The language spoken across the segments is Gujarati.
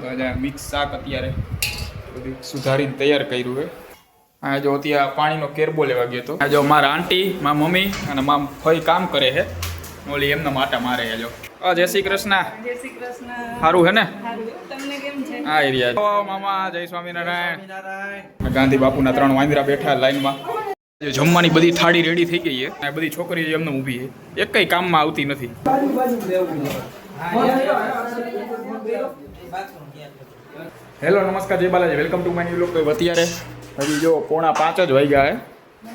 તો આજે મિક્સ શાક અત્યારે બધું સુધારીને તૈયાર કર્યું છે. આ જો અત્યારે પાણીનો કેરબો લેવા ગયો હતો આ જો મારા આંટી મા મમ્મી અને મા ફઈ કામ કરે છે. ઓલી એમના માટા મારે જો. જય શ્રી કૃષ્ણ. જય શ્રી કૃષ્ણ. સારું હે ને? તમને કેમ છે? આ એરિયા ઓ મામા જય સ્વામિનારાયણ. ગાંધી બાપુના ત્રણ વાંદરા બેઠા લાઈનમાં. જમવાની બધી થાળી રેડી થઈ ગઈ છે. બધી છોકરીઓ એમને ઊભી છે. એક કઈ કામમાં આવતી નથી. હેલો, નમસ્કાર, જય Balaji. Welcome to my new vlog અત્યારે હજી જો પોણા પાંચ જ વાગ્યા હે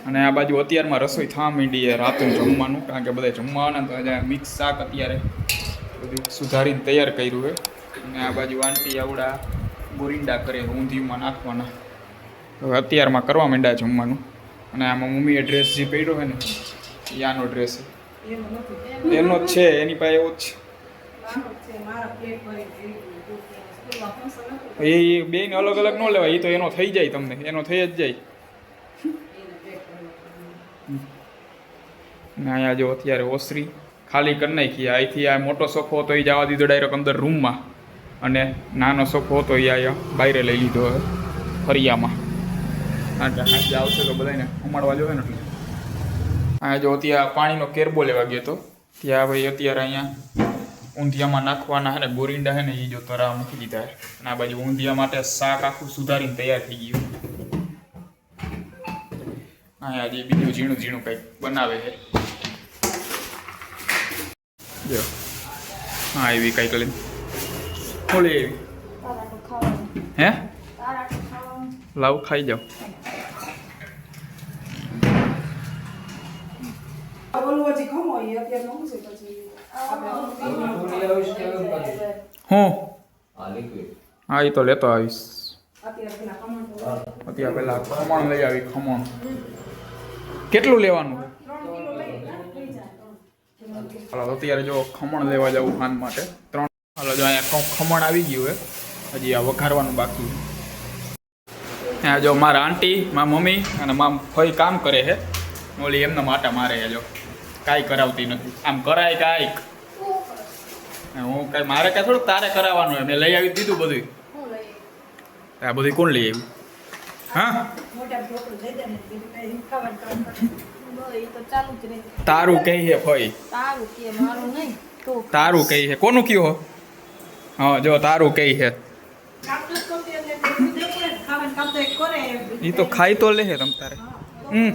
અને આ બાજુ અત્યારમાં રસોઈ થવા માંડી છે રાતનું જમવાનું, કારણ કે બધા જમવાના તો મિક્સ શાક અત્યારે બધું સુધારીને તૈયાર કર્યું છે અને આ બાજુ આંટી આવડા ગોરિંડા કરે ઊંધિયુંમાં નાખવાના. હવે અત્યારમાં કરવા માંડ્યા જમવાનું. અને આમાં મમ્મીએ ડ્રેસ જે પહેર્યો હોય ને, એ ડ્રેસ એનો જ છે, એની પાસે એવો જ છે. એ બે અલગ અલગ ન લેવાય એ તો એનો થઈ જાય તમને, એનો થઈ જ જાય. અહીંયા જો અત્યારે ઓસરી ખાલી કરી નાખી, અહીંથી આ મોટો સોફો હતો, એ જવા દીધો ડાયરેક્ટ અંદર રૂમમાં અને નાનો સોફો હતો, એ અહીંયા બહાર લઈ લીધો હવે, ફરિયામાં. કારણ કે આજે આવશે તો બધાને ઉમાડવા જોઈએ ને એટલે. અહીંયા જો અત્યારે પાણીનો કેરબો લેવા ગયો હતો ત્યાં ભાઈ અત્યારે અહીંયા ઊંધિયામાં નાખવાના હે ને બોરિંડા હે ને એ જો તરા મૂકી દીધા છે. અને આ બાજુ ઊંધિયા માટે શાક આખું સુધારીને તૈયાર થઈ ગયું. હા આજે બીજું ઝીણું ઝીણું કંઈક બનાવે છે. જો. હા એવી કંઈક લઈને. ઓલી એવી. હે? લાવ ખાઈ જાઓ. ઓલું હજી ખમો એ અત્યારે નવું છે પછી? હું? હા એ તો લેતો આવીશ. અત્યારે પેલા ખમણ પહેલા ખમણ લઈ આવી ખમણ. કેટલું લેવાનું? હાલો અત્યારે જો ખમણ લેવા જવું ખાન માટે. ત્રણ હાલો જો અહીંયા ખમણ આવી ગયું હે. હજી આ વઘારવાનું બાકી. ત્યાં જો મારા આંટી મારા મમ્મી અને મારા ફઈ કામ કરે છે. ઓલી એમના માટા મારે જો. કાંઈ કરાવતી નથી. આમ કરાય કાંઈક હું કાંઈ મારે કાંઈ થોડુંક તારે કરાવવાનું એમને મેં લઈ આવી દીધું બધું આ બધું કોણ લઈ આવ્યું હા? મોટા ઢોકળું દઈ દે ને બીજું કઈ ખાવાનું કામ કરે એ તો ચાલુ જ રહે. તારું કઈ છે ફઈ તારું કે મારું નહીં. તો તારું કઈ છે કોનું કયું હો? હા જો તારું કઈ છે એ તો ખાઈ તો લે તમ તારે. હમ.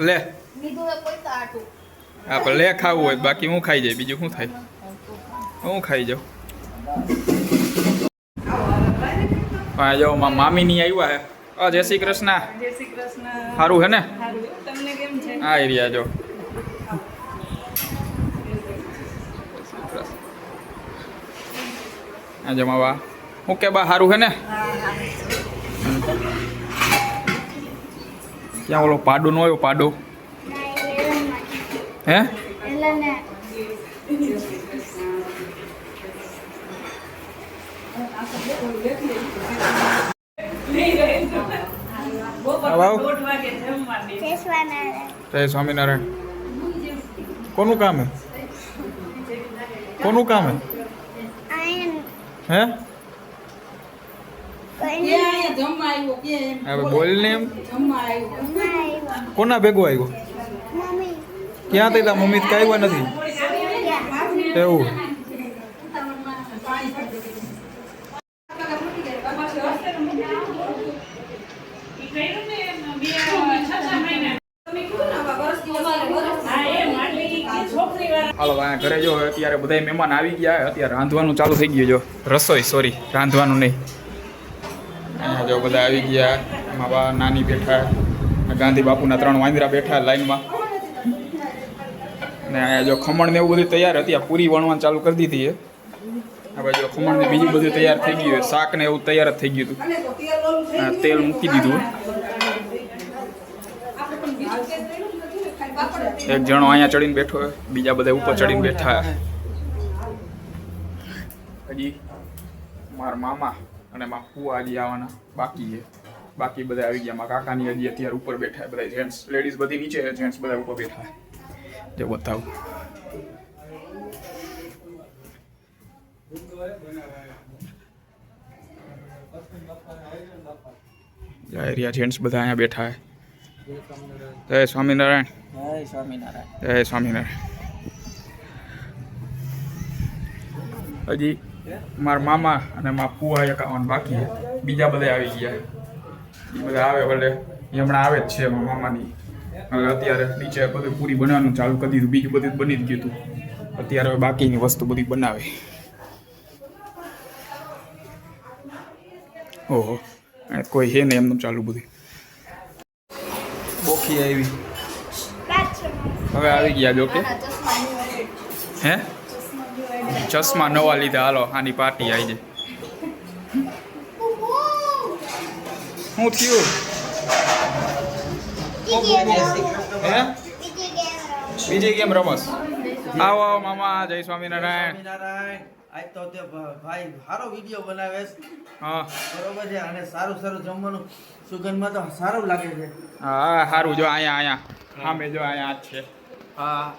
લે. કોઈ તો આટું. આપણે લે ખાવું હોય બાકી હું ખાઈ જાય બીજું શું થાય? હું ખાઈ જાઉં. હા જો મારા મામીની આવ્યા હે. અ જય શ્રી કૃષ્ણ. જય શ્રી કૃષ્ણ. સારું હે ને? તમને કેમ છે? હા એરિયા જો. હા જો માવા હું કે બા સારું હે ને? ક્યાં ઓલો પાડો નો આવ્યો પાડો? હે? જય સ્વામિનારાયણ. કોનું કામ હે? કોનું કામ હે? હે? હવે બોલ ને એમ કોના ભેગો આવ્યો? ક્યાં થઈ તા મમ્મી તો નથી? એવું. હાલો, આ ઘરે જો અત્યારે બધા મહેમાન આવી ગયા. અત્યારે રાંધવાનું ચાલુ થઈ ગયું જો. રસોઈ સોરી રાંધવાનું નહીં. જો બધા આવી ગયા એમાં નાની બેઠા, ગાંધી બાપુના ત્રણ વાંદરા બેઠા લાઈનમાં. ને જો ખમણ ને એવું બધું તૈયાર હતી, આ પૂરી વણવાનું ચાલુ કરી દીધી છે. આ બાજુ ખમણ ને બીજું બધું તૈયાર થઈ ગયું શાક ને એવું તૈયાર જ થઈ ગયું હતું. તેલ મૂકી દીધું. જ એક જણો અહીંયા ચડીને બેઠો બીજા બધા ઉપર ચડીને બેઠા હજી મારા મામા અને મારા ફુવા હજી આવવાના, બાકી છે. બાકી બધા આવી ગયા. મારા કાકાની હજી અત્યારે ઉપર બેઠા બધા જેન્ટ્સ લેડીઝ બધી નીચે જેન્ટ્સ બધા ઉપર બેઠા જો બતાવું એરિયા જેન્ટ્સ બધા અહીંયા બેઠા છે જય સ્વામિનારાયણ. જય સ્વામિનારાયણ. જય સ્વામિનારાયણ. હજી મારા મામા અને મારા ફુવા એક આવવાનું બાકી બીજા બધા આવી ગયા એ બધા આવે ભલે. હમણાં આવે જ છે મામાની. હવે અત્યારે નીચે બધું પૂરી બનાવવાનું ચાલુ કરી દીધું. બીજું બધું બની જ ગયું હતું. અત્યારે હવે બાકીની વસ્તુ બધી બનાવે. ઓહો કોઈ હે ને એમનું ચાલુ બધું. બોખી આવી. હવે આવી ગયા જો કે હે? ચશ્મા નવા લીધા. હાલો આની પાર્ટી આવી જાય. શું થયું? હે બીજી ગેમ રમસ આવો આવો મામા જય સ્વામિનારાયણ. આજ તો તે ભાઈ સારો વીડિયો બનાવે છે. હા. બરોબર છે અને સારું સારું જમવાનું સુગંધમાં તો સારું લાગે છે. હા સારું જો અહીંયા અહીંયા હા મેં જો અહીંયા આ છે. હા.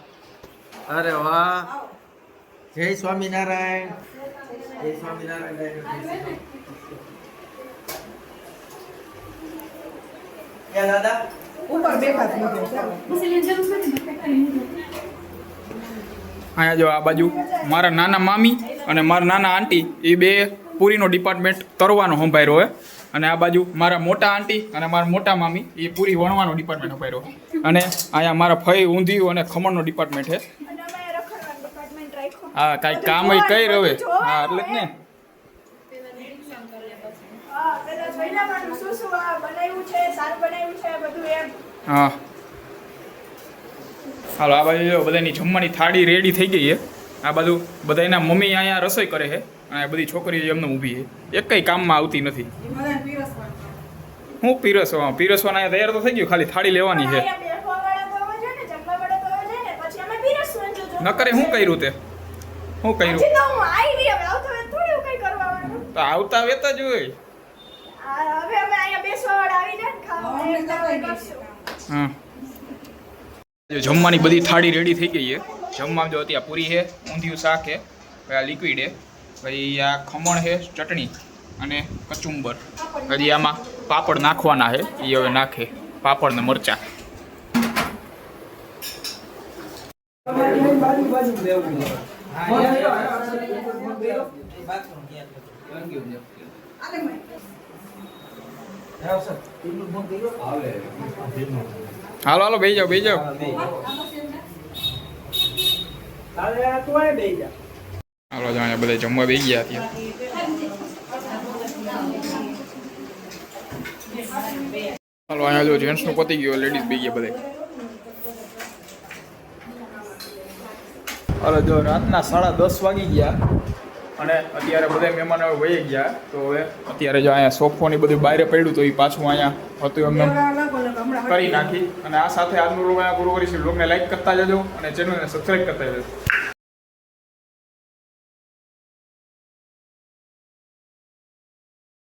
અરે વાહ. જય સ્વામિનારાયણ. જય સ્વામિનારાયણ દાદા? ઉપર બેઠા અહીંયા જો આ બાજુ મારા નાના મામી અને મારા નાના આંટી એ બે પૂરીનો ડિપાર્ટમેન્ટ તરવાનો સંભાળ્યો હોય અને આ બાજુ મારા મોટા આંટી અને મારા મોટા મામી એ પૂરી વણવાનો ડિપાર્ટમેન્ટ સંભાળ્યો અને અહીંયા મારા ફઈ ઊંધિયું અને ખમણનો ડિપાર્ટમેન્ટ છે હા કાંઈ કામ કઈ રવે હા એટલે જ ને. હા. હાલો આ બાજુ જો બધાની જમવાની થાળી રેડી થઈ ગઈ છે. આ બાજુ બધાના મમ્મી અહીંયા રસોઈ કરે છે. અને બધી છોકરીઓ એમને ઊભી છે. એક કઈ કામમાં આવતી નથી. હું પીરસવા પીરસવાના અહીંયા તૈયાર તો થઈ ગયું ખાલી થાળી લેવાની છે. ન કરે શું કર્યું તે? શું કર્યું? તો આવતા વેતા જ હોય. હા જો જમવાની બધી થાળી રેડી થઈ ગઈ છે. જમવામાં જો અત્યારે પૂરી છે ઊંધિયું શાક છે પછી આ લિક્વિડ છે પછી આ ખમણ છે ચટણી અને કચુંબર. પછી આમાં પાપડ નાખવાના છે એ હવે નાખે પાપડ ને મરચા. હાલો. હાલો બે જાઓ બે જાઓ. હાલો જો. બધા જમવા બે ગયા ત્યાં હાલો અહીંયા જો જેન્ટ્સનું પતી ગયું લેડીઝ બે ગયા બધા. હાલો જો રાતના સાડા દસ વાગી ગયા. અને અત્યારે બધા મહેમાનો હવે વહી ગયા. તો હવે અત્યારે જો અહીંયા સોફોની બધું બહાર પડ્યું તો એ પાછું અહીંયા હતું એમને કરી નાખી. અને આ સાથે આજનું લોગ અહીંયા પૂરું કરીશું. લોગને લાઈક કરતા જજો અને ચેનલને સબસ્ક્રાઈબ કરતા જજો.